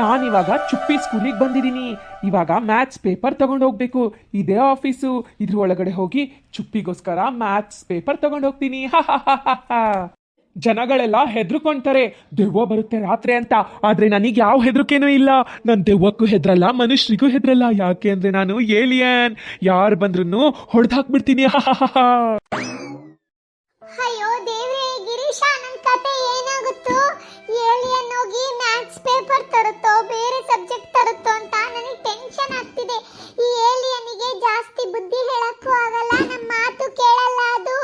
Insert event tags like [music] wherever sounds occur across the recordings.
ನಾನಿವಾಗ ಚುಪ್ಪಿ ಸ್ಕೂಲಿಗೆ ಬಂದಿದ್ದೀನಿ. ಇವಾಗ ಮ್ಯಾಥ್ಸ್ ಪೇಪರ್ ತಗೊಂಡು ಹೋಗ್ಬೇಕು. ಇದೇ ಆಫೀಸು. ಇದ್ರ ಒಳಗಡೆ ಹೋಗಿ ಚುಪ್ಪಿಗೋಸ್ಕರ ಮ್ಯಾಥ್ಸ್ ಪೇಪರ್ ತಗೊಂಡು ಹೋಗ್ತೀನಿ. [laughs] ಜನಗಳೆಲ್ಲ ಹೆದರ್ಕೊಂತಾರೆ. ದೆವ್ವ ಬರುತ್ತೆ ರಾತ್ರಿ ಅಂತ. ಆದ್ರೆ ನನಗೆ ಯಾವ ಹೆದರಿಕೆನೂ ಇಲ್ಲ. ನಾನು ದೆವ್ವಕ್ಕೂ ಹೆದ್ರಲ್ಲ, ಮನುಷ್ಯರಿಗೂ ಹೆದ್ರಲ್ಲ. ಯಾಕೆ ಅಂದರೆ ನಾನು ಏಲಿಯನ್. ಯಾರು ಬಂದ್ರೂ ಹೊಡೆದಾಕ್ಬಿಡ್ತೀನಿ [laughs] ಅಯ್ಯೋ ದೇವ್ರೆ ಏಲಿಯನ್ ಹೋಗಿ ಮ್ಯಾಥ್ಸ್ ಪೇಪರ್ ತರುತ್ತೋ, ಬೇರೆ ಸಬ್ಜೆಕ್ಟ್ ತರುತ್ತೋ ಅಂತ ನನಗೆ ಟೆನ್ಷನ್ ಆಗ್ತಿದೆ. ಈ ಏಲಿಯನಿಗೆ ಜಾಸ್ತಿ ಬುದ್ಧಿ ಹೇಳಕ್ಕೂ ಆಗಲ್ಲ ನಮ್ಮ ಮಾತು ಕೇಳಲ್ಲ ಅದು.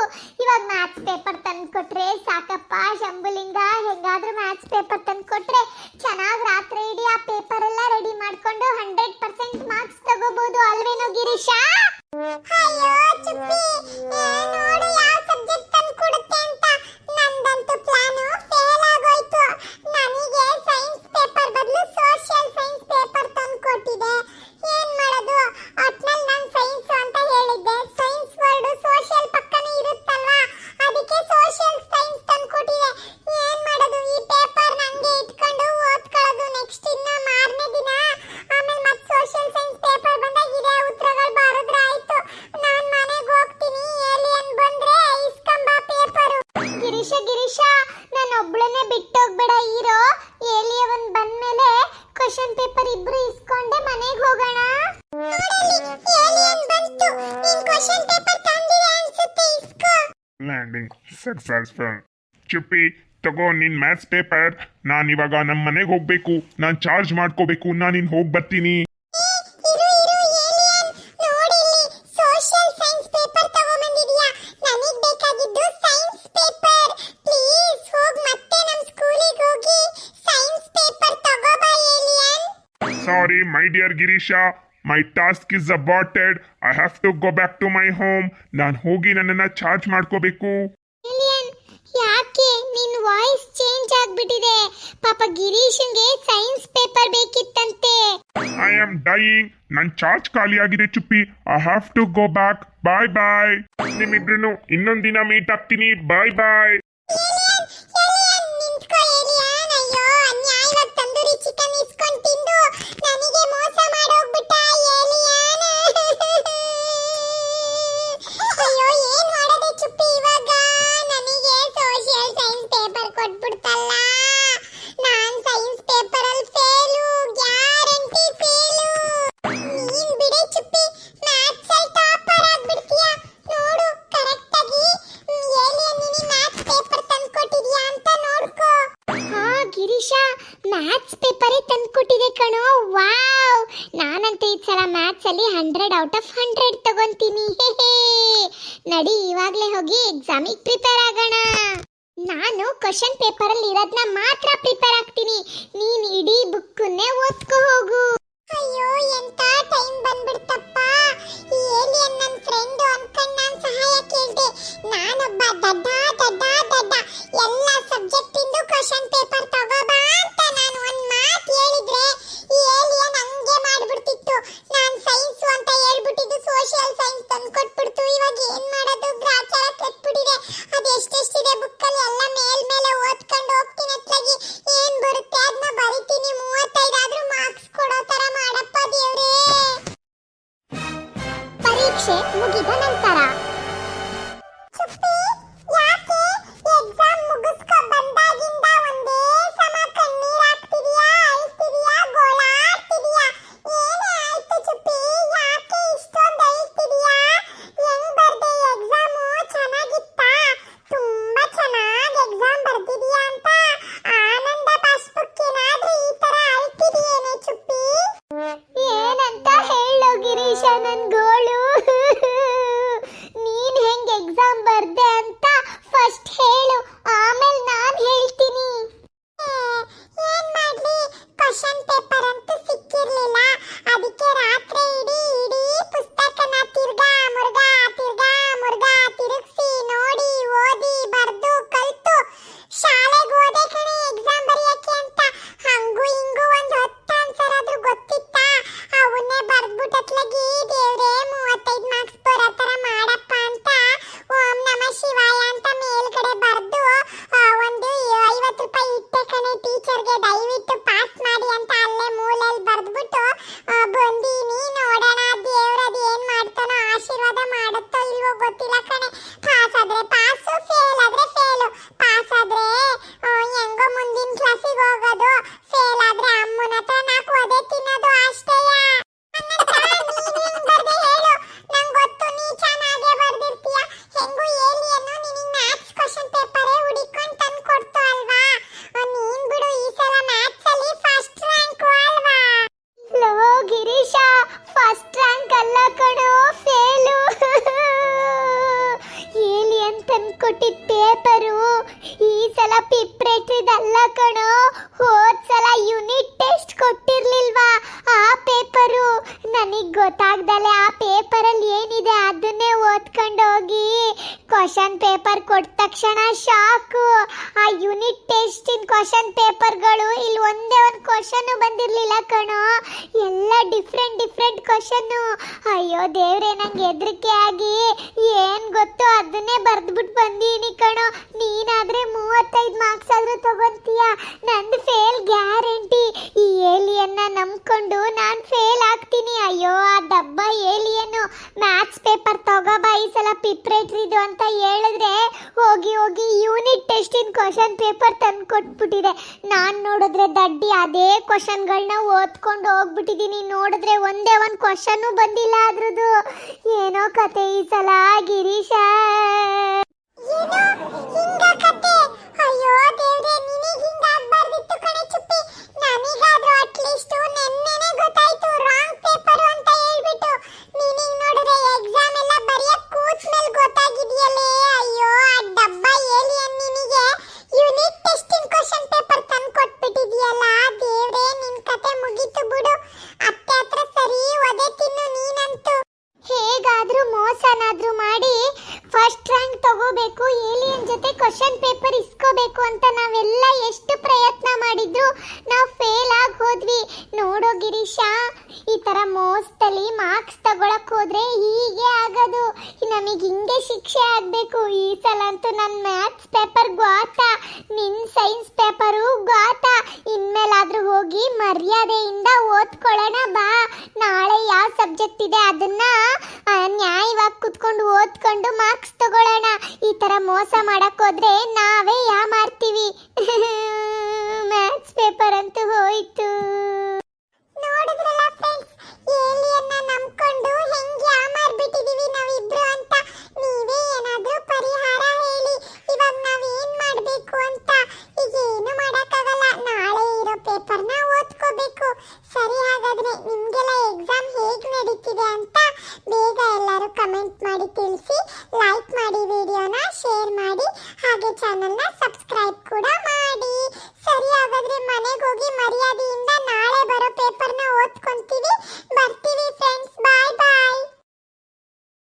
ಇವಾಗ ಮ್ಯಾಥ್ಸ್ ಪೇಪರ್ ತಂದು ಕೊಟ್ರೆ ಸಾಕಪ್ಪ, ಶಂಭುಲಿಂಗ, ಹೆಂಗಾದ್ರೂ ಮ್ಯಾಥ್ಸ್ ಪೇಪರ್ ತಂದು ಕೊಟ್ರೆ ಚೆನ್ನಾಗಿ ರಾತ್ರಿ ಇಡೀ ಆ ಪೇಪರ್ ಎಲ್ಲ ರೆಡಿ ಮಾಡ್ಕೊಂಡು ಹಂಡ್ರೆಡ್ ಪರ್ಸೆಂಟ್ ಮಾರ್ಕ್ಸ್ ತಗೋಬಹುದು ಅಲ್ವೇನೋ ಗಿರೀಶ? ಕ್ವಶನ್ ಪೇಪರ್ ತಂದಿದೆ ಅನ್ಸುತ್ತೆ ಇಸ್ಕೋ ಲ್ಯಾಂಡಿಂಗ್ ಸಕ್ಸಸ್ಫುಲ್ ಚುಪ್ಪಿ ತಗೋ ನಿನ್ ಮ್ಯಾಥ್ಸ್ ಪೇಪರ್ ನಾನು ಇವಾಗ ನಮ್ಮ ಮನೆಗೆ ಹೋಗ್ಬೇಕು. ನಾನು ಚಾರ್ಜ್ ಮಾಡ್ಕೋಬೇಕು. ನಾನು ಇನ್ ಹೋಗಿ ಬರ್ತೀನಿ. Sorry my dear Girisha my task is abated I have to go back to my home ನಾನು ಹೋಗಿ ನನ್ನನ್ನು ಚಾರ್ಜ್ ಮಾಡ್ಕೋಬೇಕು. ಏಲಿಯನ್ ಯಾಕೆ? ನಿನ್ ವಾಯ್ಸ್ ಚೇಂಜ್ ಆಗ್ಬಿಟ್ಟಿದೆ. ಪಾಪ ಗಿರೀಶನ್ಗೆ ಸೈನ್ಸ್ ಪೇಪರ್ ಬೇಕಿತ್ತಂತೆ. ಐ ಆಮ್ ಡೈಯಿಂಗ್ ನನ್ನ ಚಾರ್ಜ್ ಖಾಲಿ ಆಗಿದೆ Chuppi. I have to go back bye bye ನಿಮ್ಮಿಬ್ರು ಇನ್ನೊಂದಿನ ಮೀಟ್ ಆಗ್ತೀನಿ. Bye bye hundred out of hundred ತಗೊಂತೀನಿ. ನಡಿ, ಇವಾಗಲೇ ಹೋಗಿ ಎಕ್ಸಾಮಿಗೆ ಪ್ರಿಪೇರ್ ಆಗೋಣ. ನಾನು ಕ್ವಶನ್ ಪೇಪರ್ ಅಲ್ಲಿ ಇರೋದನ್ನ ಮಾತ್ರ ಪ್ರಿಪೇರ್ ಆಗ್ತೀನಿ. ನೀನ್ ಇಡೀ ಬುಕ್ಕನ್ನೇ ಓದ್ಕೋ ಹೋಗು. ಅಯ್ಯೋ, ಎಂತ ಟೈಮ್ ಬಂದ್ಬಿಡ್ತಪ್ಪ. ಈ ಏಲಿಯನ್ ನನ್ನ ಫ್ರೆಂಡ್ ಅನ್ಕೊಂಡು ನಾನು ಸಹಾಯ ಕೇಳ್ದೆ. ನಾನೊಬ್ಬ ದಡ್ಡ ದಡ್ಡ ದಡ್ಡ. ಎಲ್ಲ ಸಬ್ಜೆಕ್ಟ್ ಇಂದು ಕ್ವಶನ್ ಪೇಪರ್ ತಗೋಬಾ ಮತ್ತೆ ಕಣೆ ಟೀಚರ್ಗೆ ದಯವಿಟ್ಟು ಪಾಸ್ ಮಾಡಿ ಅಂತ ಅಲ್ಲೇ ಮೂಲೆಯಲ್ಲಿ ಬರೆದ್ಬಿಟ್ಟು ಬಂದೀನಿ. ನೋಡೋಣ ದೇವ್ರದು ಏನು ಮಾಡ್ತಾನೋ, ಆಶೀರ್ವಾದ ಮಾಡುತ್ತೋ ಇಲ್ವೋ ಗೊತ್ತಿಲ್ಲ ಕಣೆ. ಕೊಟ್ಟಿರ್ಲಿಲ್ವಾ? ಆ ಪೇಪರು ನನಗೆ ಗೊತ್ತಾಗ್ದಲೆ ಆ ಪೇಪರಲ್ಲಿ ಏನಿದೆ ಅದನ್ನೇ ಓದ್ಕೊಂಡು ಹೋಗಿ. ಕ್ವಶನ್ ಪೇಪರ್ ಕೊಟ್ಟ ತಕ್ಷಣ ಶಾಕು. ಆ ಯೂನಿಟ್ ಟೆಸ್ಟಿನ ಕ್ವಶನ್ ಒಂದು ಕ್ವಶನ್ ಬಂದಿರಲಿಲ್ಲ ಕಣೋ. ಎಲ್ಲ ಡಿಫ್ರೆಂಟ್ ಡಿಫ್ರೆಂಟ್ ಕ್ವಶನ್ ಅಯ್ಯೋ ದೇವ್ರೆ, ನಂಗೆ ಹೆದರಿಕೆ ಆಗಿ. ಏನು ಗೊತ್ತು ಅದನ್ನೇ ಬರೆದ್ಬಿಟ್ಟು ಬಂದೀನಿ ಕಣೋ. ನೀನಾದ್ರೆ ಮೂವತ್ತೈದು ಮಾರ್ಕ್ಸ್ ಆದ್ರೂ ತಗೊಂತೀಯ. ನಂದು ಫೇಲ್ ಗ್ಯಾರಂಟಿ ಈ ಏಲಿಯನ್ನ ನಂಬ್ಕೊಂಡು ನಾನು ಫೇಲ್ ಆಗ್ತೀನಿ. ಅಯ್ಯೋ, ಆ ಡಬ್ಬ ಏಲಿಯನ್ನು ಮ್ಯಾಥ್ಸ್ ಪೇಪರ್ ತಗೋಬಾ ಈ ಸಲ ಪಿಪ್ರೇಟ್ರಿದು ಅಂತ ಹೇಳಿದ್ರೆ ಹೋಗಿ ಹೋಗಿ ಯೂನಿಟ್ ಟೆಸ್ಟಿನ ಕ್ವಶನ್ ಪೇಪರ್ ತಂದು ಕೊಟ್ಬಿಟ್ಟಿದೆ ನಾನು ನೋಡಿದ್ರೆ ದಡ್ಡಿ ಅದೇ ಕ್ವಶನ್ಗಳನ್ನ ಓದ್ಕೊಂಡು ಹೋಗ್ಬಿಟ್ಟಿದ್ದೀನಿ ನೋಡಿದ್ರೆ ಒಂದೇ ಒಂದು ಕ್ವಶನ್ನು ಬಂದಿಲ್ಲ ಅದ್ರದ್ದು. ಏನೋ ಕತೆ ಈ ಸಲ ಗಿರೀಶ. ತಗೋಬೇಕು ಏಲಿಯನ್ ಜೊತೆ ಕ್ವಶನ್ ಪೇಪರ್ ಇಸ್ಕೋಬೇಕು ಅಂತ ನಾವೆಲ್ಲ ಎಷ್ಟು ಪ್ರಯತ್ನ ಮಾಡಿದ್ರು ನಾವು ಫೇಲ್ ಆಗಿ ಹೋದ್ವಿ. ನೋಡೋ ಗಿರೀಶ, ಈ ತರ ಮೋಸದಲ್ಲಿ ಮಾರ್ಕ್ಸ್ ತಗೊಳಕ್ ಹೋದ್ರೆ ಹೀಗೆ ಆಗೋದು. ನಮಗೆ ಹಿಂಗೆ ಶಿಕ್ಷೆ ಆಗ್ಬೇಕು. ಈ ಸಲ ಅಂತೂ ನನ್ನ ಮ್ಯಾಥ್ಸ್ ಪೇಪರ್ ಗಾತ, ನಿನ್ ಸೈನ್ಸ್ ಪೇಪರು ಗಾತ. ಇನ್ಮೇಲಾದ್ರೂ ಹೋಗಿ ಮರ್ಯಾದೆಯಿಂದ ಓದ್ಕೊಳ್ಳೋಣ ಬಾ. ನಾಳೆ ಯಾವ ಸಬ್ಜೆಕ್ಟ್ ಇದೆ ಅದನ್ನ ನ್ಯಾಯವಾಗಿ ಕುತ್ಕೊಂಡು ಓದ್ಕೊಂಡು ಮಾರ್ಕ್ಸ್ ತಗೊಳ್ಳೋಣ. ಈ ತರ ಮೋಸ ಮಾಡಕ್ ಹೋದ್ರೆ ನಾವೇ ಯಾಮಾರ್ತೀವಿ ಮ್ಯಾಥ್ಸ್ ಪೇಪರ್ ಅಂತೂ ಹೋಯ್ತು. ಅಂತ? ಬೇಗ ಎಲ್ಲರೂ ಕಮೆಂಟ್ ಮಾಡಿ ತಿಳಿಸಿ ಲೈಕ್